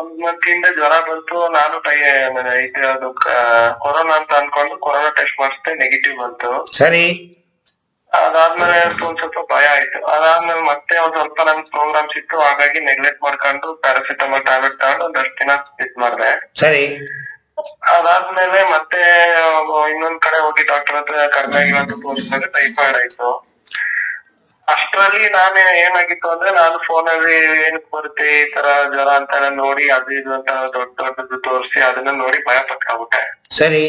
ಒಂದ್ ಮಂತ್ ಜ್ವರ ಬಂತು ನಾನು ಇದು ಅದು ಕೊರೋನಾ ಅಂತ ಅನ್ಕೊಂಡು ಕೊರೋನಾ ಟೆಸ್ಟ್ ಮಾಡಿಸ್ದೆ ನೆಗೆಟಿವ್ ಬಂತು. ಸರಿ. ಅದಾದ್ಮೇಲೆ ಒಂದ್ ಸ್ವಲ್ಪ ಭಯ ಆಯ್ತು. ಅದಾದ್ಮೇಲೆ ಮತ್ತೆ ಒಂದ್ ಸ್ವಲ್ಪ ನನ್ ಪ್ರೋಗ್ರಾಮ್ಸ್ ಇತ್ತು ಹಾಗಾಗಿ ನೆಗ್ಲೆಕ್ಟ್ ಮಾಡ್ಕೊಂಡು ಪ್ಯಾರಾಸಿಟಮಾಲ್ ಟ್ಯಾಬ್ಲೆಟ್ ತಗೊಂಡು ಒಂದಷ್ಟು ದಿನ ಇದ್ ಮಾಡ್ದೆ. ಸರಿ. ಅದಾದ್ಮೇಲೆ ಮತ್ತೆ ಇನ್ನೊಂದ್ ಕಡೆ ಹೋಗಿ ಡಾಕ್ಟರ್ ಹತ್ರ ಕಡಿಮೆ ಅಂತ ತೋರಿಸಿದ್ರೆ ಟೈಫಾಯ್ಡ್ ಆಯ್ತು. ಅಷ್ಟ್ರಲ್ಲಿ ನಾನು ಏನಾಗಿತ್ತು ಅಂದ್ರೆ ನಾನು ಫೋನಲ್ಲಿ ಏನಕ್ ಬರುತ್ತೆ ಈ ತರ ಜ್ವರ ಅಂತ ನೋಡಿ ಅದು ಇದು ಅಂತ ದೊಡ್ಡ ದೊಡ್ಡದು ತೋರಿಸಿ ಅದನ್ನ ನೋಡಿ ಭಯ ಪಟ್ಕೊಂಡ್ಬಿಟ್ಟೆ ಸರಿ.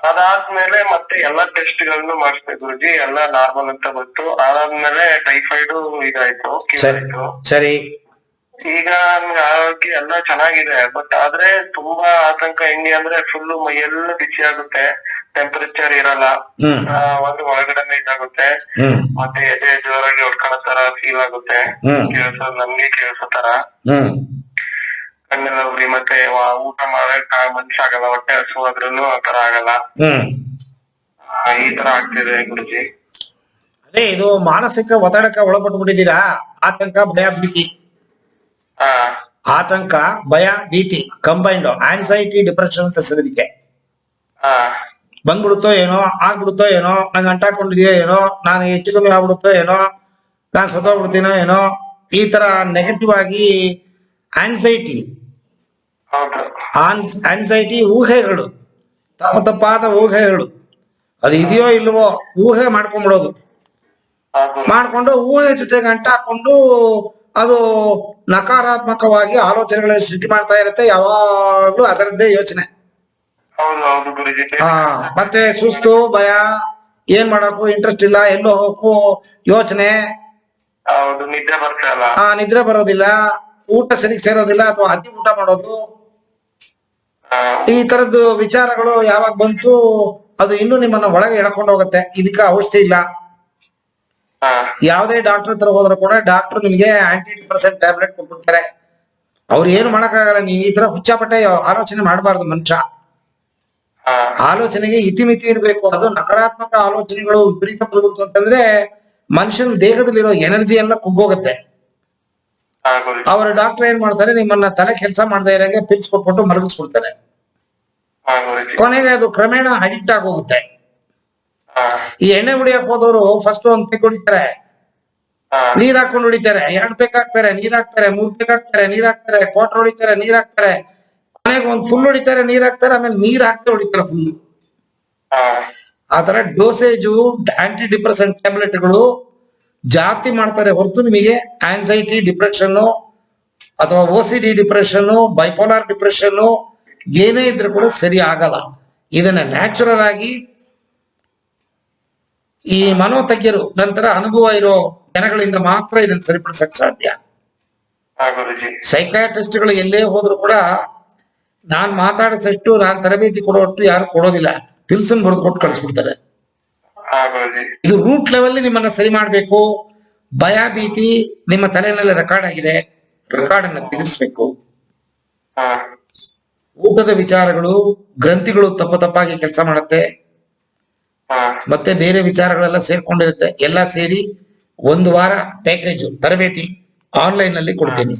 ಅದಾದ್ಮೇಲೆ ಮತ್ತೆ ಎಲ್ಲಾ ಟೆಸ್ಟ್ಗಳನ್ನು ಮಾಡಿಸ್ದೆ ಗುರುಜಿ ಎಲ್ಲಾ ನಾರ್ಮಲ್ ಅಂತ ಬಂತು. ಅದಾದ್ಮೇಲೆ ಟೈಫಾಯ್ಡ್ ಇದಾಯ್ತು ಸರಿ. ಈಗ ನಮ್ಗೆ ಆರೋಗ್ಯ ಎಲ್ಲ ಚೆನ್ನಾಗಿದೆ ಬಟ್ ಆದ್ರೆ ತುಂಬಾ ಆತಂಕ ಹೆಂಗೆ ಅಂದ್ರೆ ಫುಲ್ ಮೈಯೆಲ್ಲ ಬಿಸಿ ಆಗುತ್ತೆ ಟೆಂಪರೇಚರ್ ಇರಲ್ಲ ಒಂದು ಒಳಗಡೆನೆ ಇದಾಗುತ್ತೆ ಮತ್ತೆ ಎದೆ ಜೋರಾಗಿ ಹೊಡ್ಕೊಳ್ಳೋ ತರ ಫೀಲ್ ಆಗುತ್ತೆ. ಕೇಳಿಸೋ ನಮ್ಗೆ ಕೇಳಿಸೋ ತರ. ಹ್ಮ್. ಕಣ್ಣೆಲ್ಲ ಉರಿ ಮತ್ತೆ ವ- ಊಟ ಮಾಡಕ್ ಮನುಷ್ಯ ಆಗಲ್ಲ ಹೊಟ್ಟೆ ಹಸು ಆ ತರ ಆಗಲ್ಲ. ಹ್ಮ್. ಆ, ಈ ತರ ಆಗ್ತಿದೆ ಗುರುಜಿ. ಅದೇ ಇದು ಮಾನಸಿಕ ಒತ್ತಡಕ್ಕೆ ಒಳಪಟ್ಬಿಟ್ಟಿದ್ದೀರಾ ಆತಂಕ ಭಯ ಭೀತಿ. ಆತಂಕ ಭಯ ಭೀತಿ ಕಂಬೈಂಡ್ ಆನ್ಸೈಟಿ ಡಿಪ್ರೆಷನ್ ಅಂತ ಹೆಸರಿದಕ್ಕೆ ಹಾ ಬಂದ್ಬಿಡುತ್ತೋ ಏನೋ ಆಗ್ಬಿಡುತ್ತೋ ಏನೋ ನಂಗೆ ಅಂಟಾಕೊಂಡಿದೆಯೋ ಏನೋ ನಾನು ಹೆಚ್ಚು ಕಮ್ಮಿ ಆಗ್ಬಿಡುತ್ತೋ ಏನೋ ನಾನು ಸತ್ತೋಗ್ಬಿಡ್ತೀನೋ ಏನೋ ಈ ತರ ನೆಗೆಟಿವ್ ಆಗಿ ಆನ್ಸೈಟಿ ಆನ್ಸೈಟಿ ಊಹೆಗಳು. ತಪ್ಪ ತಪ್ಪಾದ ಊಹೆಗಳು. ಅದು ಇದೆಯೋ ಇಲ್ವೋ ಊಹೆ ಮಾಡ್ಕೊಂಡ್ಬಿಡೋದು ಮಾಡ್ಕೊಂಡು ಊಹೆ ಜೊತೆಗೆ ಅಂಟಾಕೊಂಡು ಅದು ನಕಾರಾತ್ಮಕವಾಗಿ ಆಲೋಚನೆಗಳನ್ನು ಸೃಷ್ಟಿ ಮಾಡ್ತಾ ಇರುತ್ತೆ ಯಾವಾಗ್ಲೂ ಅದರದ್ದೇ ಯೋಚನೆ. ಹಾ ಮತ್ತೆ ಸುಸ್ತು ಭಯ ಏನ್ ಮಾಡಕ್ಕೂ ಇಂಟ್ರೆಸ್ಟ್ ಇಲ್ಲ ಎಲ್ಲೋ ಹೋಗಕ್ಕೂ ಯೋಚನೆ. ಹಾ ನಿದ್ರೆ ಬರೋದಿಲ್ಲ ಊಟ ಸರಿಗೆ ಸೇರೋದಿಲ್ಲ ಅಥವಾ ಅತಿ ಊಟ ಮಾಡೋದು. ಈ ತರದ್ದು ವಿಚಾರಗಳು ಯಾವಾಗ ಬಂತು ಅದು ಇನ್ನೂ ನಿಮ್ಮನ್ನ ಒಳಗೆ ಎಳ್ಕೊಂಡು ಹೋಗುತ್ತೆ ಇದಕ್ಕೆ ಔಷಧಿ ಇಲ್ಲ. ಯಾವುದೇ ಡಾಕ್ಟರ್ ಹತ್ರ ಹೋದ್ರು ಕೂಡ ಡಾಕ್ಟರ್ ನಿಮಗೆ ಆಂಟಿ ಡಿಪ್ರೆಸೆಂಟ್ ಟ್ಯಾಬ್ಲೆಟ್ ಕೊಟ್ಬಿಡ್ತಾರೆ. ಅವ್ರು ಏನು ಮಾಡೋಕ್ಕಾಗಲ್ಲ ನೀವು ಈ ತರ ಹುಚ್ಚಾಪಟ್ಟೆ ಆಲೋಚನೆ ಮಾಡಬಾರ್ದು ಮನುಷ್ಯ. ಆಲೋಚನೆಗೆ ಇತಿಮಿತಿ ಇರಬೇಕು. ಅದು ನಕಾರಾತ್ಮಕ ಆಲೋಚನೆಗಳು ವಿಪರೀತ ಬಂದ್ಬಿಡ್ತು ಅಂತಂದ್ರೆ ಮನುಷ್ಯನ ದೇಹದಲ್ಲಿರೋ ಎನರ್ಜಿ ಎಲ್ಲ ಕುಗ್ಗೋಗುತ್ತೆ. ಅವರ ಡಾಕ್ಟರ್ ಏನ್ ಮಾಡ್ತಾರೆ ನಿಮ್ಮನ್ನ ತಲೆ ಕೆಲಸ ಮಾಡದೇ ಇರಂಗೆ ಪಿಲ್ಸ್ ಕೊಟ್ಬಿಟ್ಟು ಮಲಗಿಸ್ಬಿಡ್ತಾರೆ. ಕೊನೆಗೆ ಅದು ಕ್ರಮೇಣ ಅಡಿಕ್ಟ್ ಆಗೋಗುತ್ತೆ. ಈ ಎಣ್ಣೆ ಹೊಡಿಯಕ್ ಹೋದವರು ಫಸ್ಟ್ ಒಂದ್ ಪೆಕ್ ಹೊಡಿತಾರೆ. ನೀರ್ ಹಾಕೊಂಡು ಹೊಡಿತಾರೆ. ಎರಡ್ ಪೆಕ್ ಹಾಕ್ತಾರೆ ನೀರ್ ಹಾಕ್ತಾರೆ ಮೂರ್ ಪೆಕ್ ಹಾಕ್ತಾರೆ ನೀರ್ ಹಾಕ್ತಾರೆ ಕ್ವಾರ್ಟರ್ ಹೊಡಿತಾರೆ ನೀರ್ ಹಾಕ್ತಾರೆ. ಮನೆಗೆ ಒಂದ್ ಫುಲ್ ಹೊಡಿತಾರೆ ನೀರ್ ಹಾಕ್ತಾರೆ ಆಮೇಲೆ ನೀರ್ ಹಾಕ್ತಾ ಹೊಡಿತಾರೆ ಫುಲ್ ಆತರ ಆ ತರ ಡೋಸೇಜು ಆಂಟಿ ಡಿಪ್ರೆಸೆಂಟ್ ಟ್ಯಾಬ್ಲೆಟ್ಗಳು ಜಾಸ್ತಿ ಮಾಡ್ತಾರೆ ಹೊರತು ನಿಮಗೆ ಆನ್ಸೈಟಿ ಡಿಪ್ರೆಷನ್ ಅಥವಾ O C D depression bipolar depression ಏನೇ ಇದ್ರೂ ಕೂಡ ಸರಿ ಆಗಲ್ಲ. ಇದನ್ನ ನ್ಯಾಚುರಲ್ ಆಗಿ ಈ ಮನೋತಜ್ಞರು ನಂತರ ಅನುಭವ ಇರೋ ಜನಗಳಿಂದ ಮಾತ್ರ ಇದನ್ನ ಸರಿಪಡಿಸಕ್ ಸಾಧ್ಯ. ಸೈಕಾಟ್ರಿಸ್ಟ್ಗಳು ಎಲ್ಲೇ ಹೋದ್ರು ಕೂಡ ನಾನ್ ಮಾತಾಡಿಸಷ್ಟು ನಾನ್ ತರಬೇತಿ ಕೊಡುವಷ್ಟು ಯಾರು ಕೊಡೋದಿಲ್ಲ. ಪಿಲ್ಸನ್ ಬರೆದು ಕೊಟ್ಟು ಕಳಿಸ್ಬಿಡ್ತಾರೆ. ಇದು ರೂಟ್ ಲೆವೆಲ್ ನಿಮ್ಮನ್ನ ಸರಿ ಮಾಡಬೇಕು. ಭಯ ಭೀತಿ ನಿಮ್ಮ ತಲೆಯಲ್ಲಿ ರೆಕಾರ್ಡ್ ಆಗಿದೆ. ರೆಕಾರ್ಡ್ ಅನ್ನ ತಿಳಿಸ್ಬೇಕು ಊಟದ ವಿಚಾರಗಳು ಗ್ರಂಥಿಗಳು ತಪ್ಪ ತಪ್ಪಾಗಿ ಕೆಲಸ ಮಾಡುತ್ತೆ. ಮತ್ತೆ ಬೇರೆ ವಿಚಾರಗಳೆಲ್ಲ ಸೇರ್ಕೊಂಡಿರುತ್ತೆ. ಎಲ್ಲ ಸೇರಿ ಒಂದು ವಾರ ಪ್ಯಾಕೇಜ್ ತರಬೇತಿ ಆನ್ಲೈನ್ನಲ್ಲಿ ಕೊಡ್ತೀನಿ.